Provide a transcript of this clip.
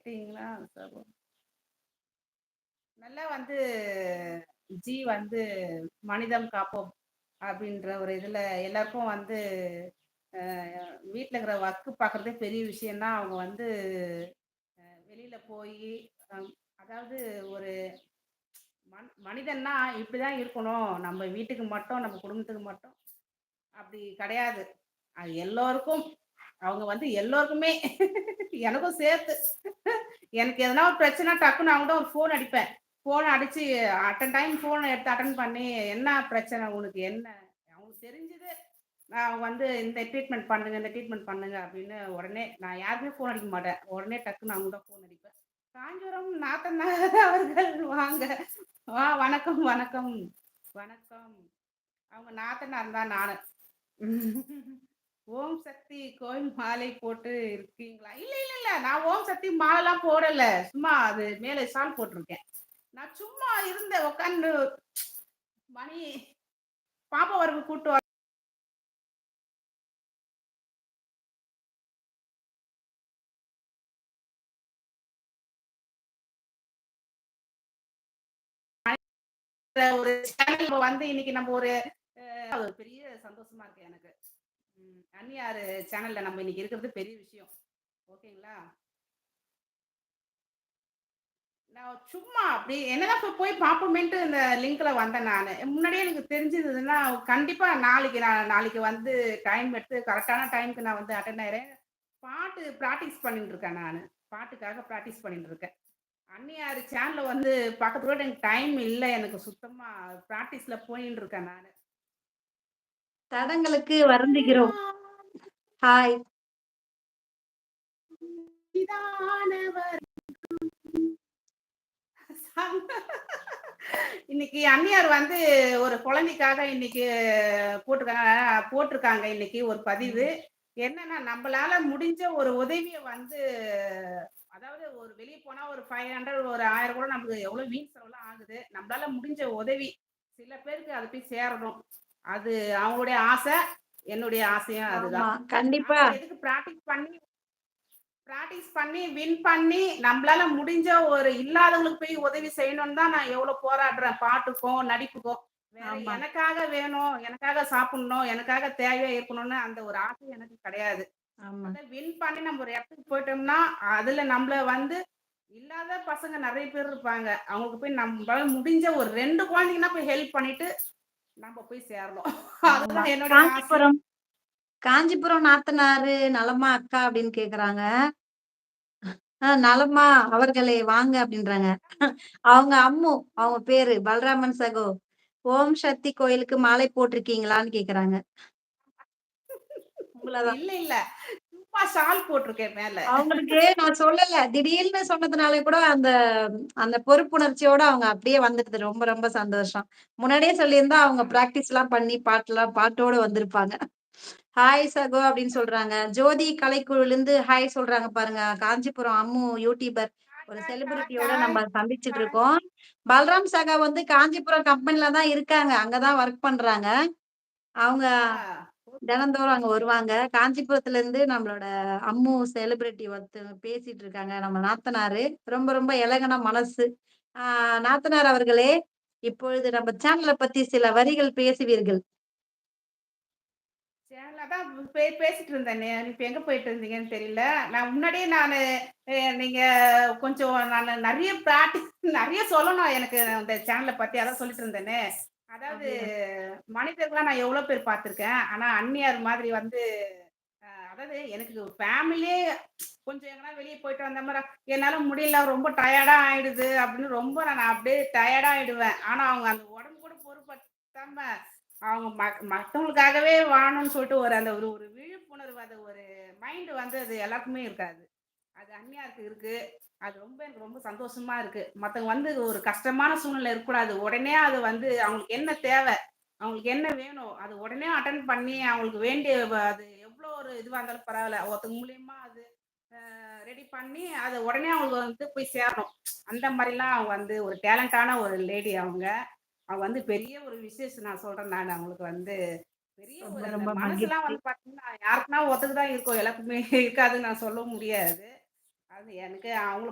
கேட்டீங்களா? சபோ நல்லா வந்து ஜி வந்து மனிதம் காப்போம் அப்படின்ற ஒரு இதில் எல்லாருக்கும் வந்து வீட்டில் இருக்கிற ஒர்க்கு பார்க்குறதே பெரிய விஷயம் தான். அவங்க வந்து வெளியில் போய் அதாவது ஒரு மன் மனிதன்னா இப்படி தான் இருக்கணும். நம்ம வீட்டுக்கு மட்டும், நம்ம குடும்பத்துக்கு மட்டும் அப்படி கிடையாது. அது எல்லோருக்கும் அவங்க வந்து எல்லோருக்குமே எனக்கும் சேர்த்து. எனக்கு எதனா ஒரு பிரச்சனை டக்குன்னு அவங்கள்ட்ட ஒரு ஃபோன் அடிப்பேன். ஃபோன் அடிச்சு அட்டன் டைம் ஃபோன் எடுத்து அட்டன் பண்ணி, "என்ன பிரச்சனை உனக்கு என்ன?" அவங்களுக்கு தெரிஞ்சது நான் வந்து இந்த ட்ரீட்மெண்ட் பண்ணுங்க, இந்த ட்ரீட்மெண்ட் பண்ணுங்க அப்படின்னு உடனே நான் யாருக்குமே ஃபோன் அடிக்க மாட்டேன். உடனே டக்குன்னு அவங்க தான் ஃபோன் அடிப்பேன். காஞ்சிபுரம் நாத்தனார் அவர்கள் வாங்க. வா வணக்கம், வணக்கம், வணக்கம். அவங்க நாத்தனார் தான் நானு. ஓம் சக்தி கோயில் மாலை போட்டு இருக்கீங்களா? இல்ல, இல்ல, இல்ல. நான் ஓம் சக்தி மாலைலாம் போடல. சும்மா அது மேல சால் போட்டுருக்கேன். நான் சும்மா இருந்தேன் உட்காந்து மணி பாப்பா வரவு கூட்டு வர ஒரு சேனல் வந்து இன்னைக்கு நம்ம ஒரு பெரிய சந்தோஷமா இருக்கு எனக்கு. ம். அன்னியாரு சேனல்ல நம்ம இன்னைக்கு இருக்கிறது பெரிய விஷயம். ஓகேங்களா? நான் சும்மா அப்படி என்னதான் போய் போய் பார்ப்போமேன்ட்டு இந்த லிங்க்ல வந்தேன் நான் முன்னாடியே எனக்கு தெரிஞ்சதுன்னா கண்டிப்பா நாளைக்கு நான் நாளைக்கு வந்து டைம் எடுத்து கரெக்டான டைம்க்கு நான் வந்து அட்டன் ஆயிறேன். பாட்டு ப்ராக்டிஸ் பண்ணிட்டு இருக்கேன் நான் பாட்டுக்காக ப்ராக்டிஸ் பண்ணிட்டு இருக்கேன். அன்னியார் சேனல்ல வந்து பக்கத்து கூட எனக்கு டைம் இல்லை எனக்கு சுத்தமா ப்ராக்டிஸ்ல போயின்னு இருக்கேன் நான் தடங்களுக்கு வருந்துகிறோம். ஹாய். இன்னைக்கு அன்னியார் வந்து ஒரு குழந்தைக்காக இன்னைக்கு போட்டுருக்காங்க போட்டிருக்காங்க இன்னைக்கு ஒரு பதிவு. என்னன்னா, நம்மளால முடிஞ்ச ஒரு உதவியை வந்து அதாவது ஒரு வெளிய போனா ஒரு 500 ஒரு ஆயிரம் கூட நமக்கு எவ்வளவு வீண் செலவுலாம் ஆகுது. நம்மளால முடிஞ்ச உதவி சில பேருக்கு அது போய் சேரணும். அது அவங்களுடைய ஆசை. என்னுடைய ஆசையும். அதுதான். கண்டிப்பா. எதுக்கு பிராக்டிஸ் பண்ணி பிராக்டிஸ் பண்ணி, வின் பண்ணி, நம்பளால முடிஞ்ச ஒரு இல்லாதவங்களுக்கு போய் உதவி செய்யணும்னு தான் நான் எவ்வளோ போராடுறேன். பாட்டுக்கும், நடிப்புக்கும். எனக்காக வேணும், எனக்காக சாப்பிடணும், எனக்காக தேவையா இருக்கணும்னு அந்த ஒரு ஆசை எனக்கு கிடையாது. வின் பண்ணி நம்ம ஒரு இடத்துக்கு போயிட்டோம்னா, அதுல நம்மள வந்து இல்லாத பசங்க நெறைய பேர் இருப்பாங்க. அவங்களுக்கு போய் நம்பளால முடிஞ்ச ஒரு 2 குழந்தைங்கன்னா போய் ஹெல்ப் பண்ணிட்டு, நம்ம போய் ஆசை. காஞ்சிபுரம் காஞ்சிபுரம் நாத்தனாரு நலமா அக்கா அப்படின்னு கேட்குறாங்க. அ நலமா அவர்களே வாங்க அப்படின்றாங்க. அவங்க அம்மு. அவங்க பேரு பலராமன் சகோ. ஓம் சக்தி கோயிலுக்கு மாலை போட்டிருக்கீங்களான்னு தான். இல்ல, இல்ல. போட்டுருக்கேன் மேல. அவங்களுக்கு நான் சொல்லல. திடீர்னு சொன்னதுனால கூட அந்த அந்த பொறுப்புணர்ச்சியோட அவங்க அப்படியே வந்துடுது. ரொம்ப ரொம்ப சந்தோஷம். முன்னாடியே சொல்லியிருந்தா அவங்க ஆ. பிராக்டிஸ்லாம் பண்ணி பாட்டுலாம் பாட்டோட வந்திருப்பாங்க. ஹாய் சகோ அப்படின்னு சொல்றாங்க. ஜோதி கலைக்குழுலருந்து ஹாய் சொல்றாங்க பாருங்க. காஞ்சிபுரம் அம்மு யூடியூபர். ஒரு செலிபிரிட்டியோட நம்ம சந்திச்சுட்டு. இருக்கோம். பல்ராம் சகா வந்து காஞ்சிபுரம் கம்பெனில தான் இருக்காங்க. அங்க தான் வொர்க் பண்றாங்க. அவங்க. தினந்தோறும் அங்க வருவாங்க. காஞ்சிபுரத்துல இருந்து நம்மளோட அம்மு செலிபிரிட்டி ஒருத்தர் பேசிட்டு இருக்காங்க. நம்ம நாத்தனாரு. ரொம்ப ரொம்ப இலகன மனசு. ஆஹ் நாத்தனார் அவர்களே, இப்பொழுது நம்ம சேனலை பத்தி சில வரிகள் பேசுவீர்கள். அதான் பேசிட்டு இருந்தேனே. இப்ப எங்க போயிட்டு இருந்தீங்கன்னு தெரியல. நான் முன்னாடியே நானு நீங்க கொஞ்சம் நானு நிறைய ப்ராக்டிஸ் நிறைய சொல்லணும் எனக்கு அந்த சேனலை பத்தி. அதான் சொல்லிட்டு இருந்தேனே. அதாவது? மனிதர்களா நான் எவ்வளோ பேர் பார்த்துருக்கேன். ஆனா அந்நியார் மாதிரி வந்து அதாவது எனக்கு ஃபேமிலியே கொஞ்சம் எங்கனா வெளிய போயிட்டு வந்த மாரி என்னால முடியல, ரொம்ப டயர்டா ஆயிடுது அப்படின்னு ரொம்ப நான் அப்படியே டயர்டா ஆயிடுவேன். ஆனா அவங்க அந்த உடம்பு கூட பொருட்படுத்தாம அவங்க ம மத்தவங்களுக்காகவே வாழணும்னு சொல்லிட்டு ஒரு அந்த ஒரு ஒரு விழிப்புணர்வு, அது ஒரு மைண்ட் வந்து அது எல்லாருக்குமே இருக்காது. அது அந்நியாருக்கு இருக்கு. அது ரொம்ப எனக்கு ரொம்ப சந்தோஷமா இருக்கு. மத்தவங்க வந்து ஒரு கஷ்டமான சூழ்நிலை இருக்கக்கூடாது. உடனே அது வந்து அவங்களுக்கு என்ன தேவை? அவங்களுக்கு என்ன வேணும்? அது உடனே அட்டெண்ட் பண்ணி அவங்களுக்கு வேண்டிய அது எவ்வளோ ஒரு இதுவா இருந்தாலும் பரவால்ல. ஒருத்தங்க மூலியமா அது ரெடி பண்ணி அத உடனே அவங்களுக்கு வந்து போய் சேரணும். அந்த மாரிலாம் அவங்க வந்து ஒரு டேலண்டான ஒரு லேடி அவங்க. அவங்க வந்து பெரிய ஒரு விசேஷம் நான் சொல்றேன் நானு. அவங்களுக்கு வந்து பெரிய மனசுலாம். வந்து பார்த்தீங்கன்னா, யாருக்குன்னா ஒருத்தருக்கு தான் இருக்கும். எல்லாருக்குமே இருக்காதுன்னு நான் சொல்ல முடியாது. அது எனக்கு அவங்கள